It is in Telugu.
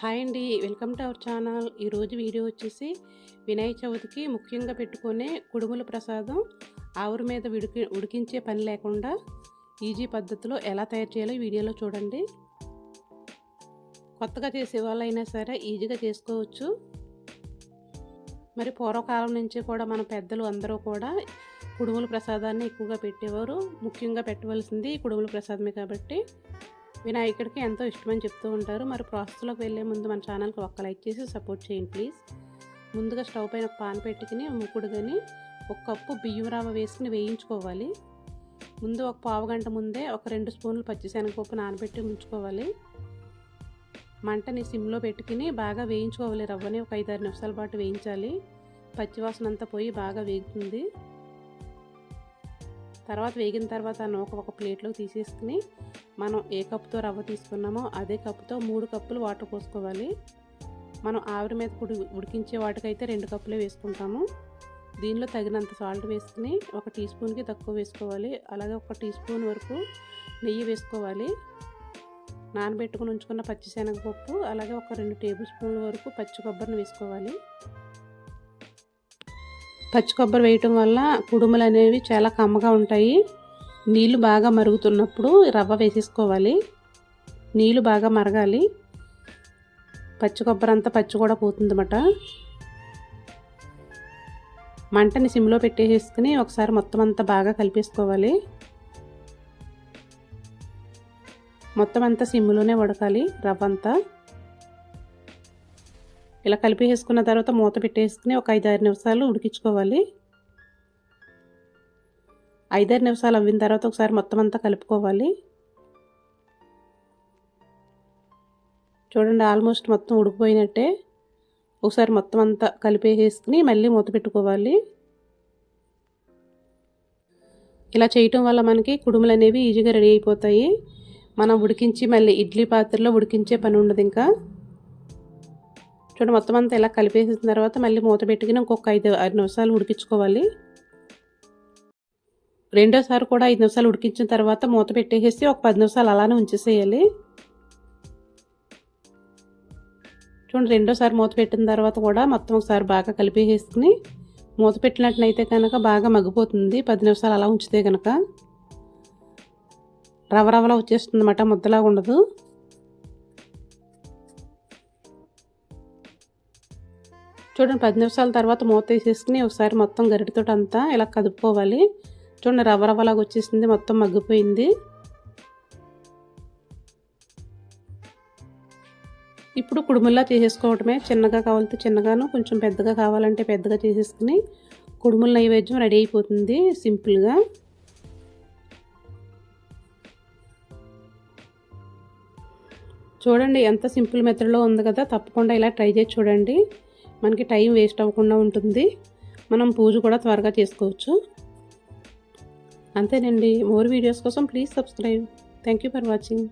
హాయ్ అండి వెల్కమ్ టు అవర్ ఛానల్. ఈరోజు వీడియో వచ్చేసి వినాయక చవితికి ముఖ్యంగా పెట్టుకునే కుడుముల ప్రసాదం ఆవురి మీద ఉడికి ఉడికించే పని లేకుండా ఈజీ పద్ధతిలో ఎలా తయారు చేయాలో ఈ వీడియోలో చూడండి. కొత్తగా చేసే వాళ్ళైనా సరే ఈజీగా చేసుకోవచ్చు. మరి పూర్వకాలం నుంచి కూడా మన పెద్దలు అందరూ కూడా కుడుముల ప్రసాదాన్ని ఎక్కువగా పెట్టేవారు. ముఖ్యంగా పెట్టవలసింది కుడుముల ప్రసాదమే కాబట్టి. వినాయకుడికి ఎంతో ఇష్టమని చెప్తూ ఉంటారు. మరి ప్రాసెస్లోకి వెళ్ళే ముందు మన ఛానల్కి ఒక్క లైక్ చేసి సపోర్ట్ చేయండి ప్లీజ్. ముందుగా స్టవ్ పైన పాన్ పెట్టుకుని ముక్కుడు కానీ ఒక కప్పు బియ్యం రవ్వ వేసుకుని వేయించుకోవాలి. ముందు ఒక పావు గంట ముందే ఒక రెండు స్పూన్లు పచ్చిశనగపప్పు నానబెట్టి ఉంచుకోవాలి. మంటని సిమ్లో పెట్టుకుని బాగా వేయించుకోవాలి. రవ్వని ఒక ఐదారు నిమిషాల పాటు వేయించాలి. పచ్చివాసన అంతా పోయి బాగా వేగుతుంది. తర్వాత వేగిన తర్వాత నూక ఒక ప్లేట్లో తీసేసుకుని మనం ఏ కప్పుతో రవ్వ తీసుకున్నామో అదే కప్పుతో మూడు కప్పులు వాటర్ పోసుకోవాలి. మనం ఆవిరి మీద కుడి ఉడికించే వాటికైతే రెండు కప్పులే వేసుకుంటాము. దీనిలో తగినంత సాల్ట్ వేసుకుని ఒక టీ స్పూన్కి తక్కువ వేసుకోవాలి. అలాగే ఒక టీ స్పూన్ వరకు నెయ్యి వేసుకోవాలి. నానబెట్టుకుని ఉంచుకున్న పచ్చిశనగపప్పు అలాగే ఒక రెండు టేబుల్ స్పూన్ల వరకు పచ్చి కొబ్బరిని వేసుకోవాలి. పచ్చి కొబ్బరి వేయటం వల్ల కుడుములు అనేవి చాలా కమ్మగా ఉంటాయి. నీళ్ళు బాగా మరుగుతున్నప్పుడు రవ్వ వేసేసుకోవాలి. నీళ్ళు బాగా మరగాలి. పచ్చి కొబ్బరి అంతా పచ్చి కూడా పోతుందన్నమాట. మంటని సిమ్లో పెట్టేసేసుకుని ఒకసారి మొత్తం అంతా బాగా కలిపేసుకోవాలి. మొత్తం అంతా సిమ్లోనే ఉడకాలి రవ్వ అంతా. ఇలా కలిపి వేసుకున్న తర్వాత మూత పెట్టేసుకుని ఒక ఐదారు నిమిషాలు ఉడికించుకోవాలి. ఐదారు నిమిషాలు అవ్విన తర్వాత ఒకసారి మొత్తం అంతా కలుపుకోవాలి. చూడండి ఆల్మోస్ట్ మొత్తం ఉడికిపోయినట్టే. ఒకసారి మొత్తం అంతా కలిపేసేసుకుని మళ్ళీ మూత పెట్టుకోవాలి. ఇలా చేయటం వల్ల మనకి కుడుములు అనేవి ఈజీగా రెడీ అయిపోతాయి. మనం ఉడికించి మళ్ళీ ఇడ్లీ పాత్రలో ఉడికించే పని ఉండదు ఇంకా. చూడండి మొత్తం అంతా ఇలా కలిపేసిన తర్వాత మళ్ళీ మూత పెట్టుకుని ఇంకొక ఐదు ఐదు నిమిషాలు ఉడికించుకోవాలి. రెండోసారి కూడా ఐదు నిమిషాలు ఉడికించిన తర్వాత మూత పెట్టేసేసి ఒక పది నిమిషాలు అలానే ఉంచేసేయాలి. చూడండి రెండోసారి మూత పెట్టిన తర్వాత కూడా మొత్తం ఒకసారి బాగా కలిపేసేసుకుని మూత పెట్టినట్లయితే కనుక బాగా మగ్గిపోతుంది. పది నిమిషాలు అలా ఉంచితే కనుక రవ రవలా వచ్చేస్తుంది అన్నమాట ముద్దలాగా ఉండదు. చూడండి పది నిమిషాల తర్వాత మూత వేసేసుకుని ఒకసారి మొత్తం గరిటితో అంతా ఇలా కదుపుకోవాలి. చూడండి రవ్వ రవ్వలాగా వచ్చేసింది మొత్తం మగ్గిపోయింది. ఇప్పుడు కుడుముల్లా చేసేసుకోవటమే చిన్నగా కావాలంటే చిన్నగాను కొంచెం పెద్దగా కావాలంటే పెద్దగా చేసేసుకుని కుడుముల నైవేద్యం రెడీ అయిపోతుంది సింపుల్గా. చూడండి ఎంత సింపుల్ మెథడ్లో ఉంది కదా తప్పకుండా ఇలా ట్రై చేసి చూడండి. మనకి టైం వేస్ట్ అవ్వకుండా ఉంటుంది. మనం పూజ కూడా త్వరగా చేసుకోవచ్చు. అంతేనండి. మోర్ వీడియోస్ కోసం please subscribe. Thank you for watching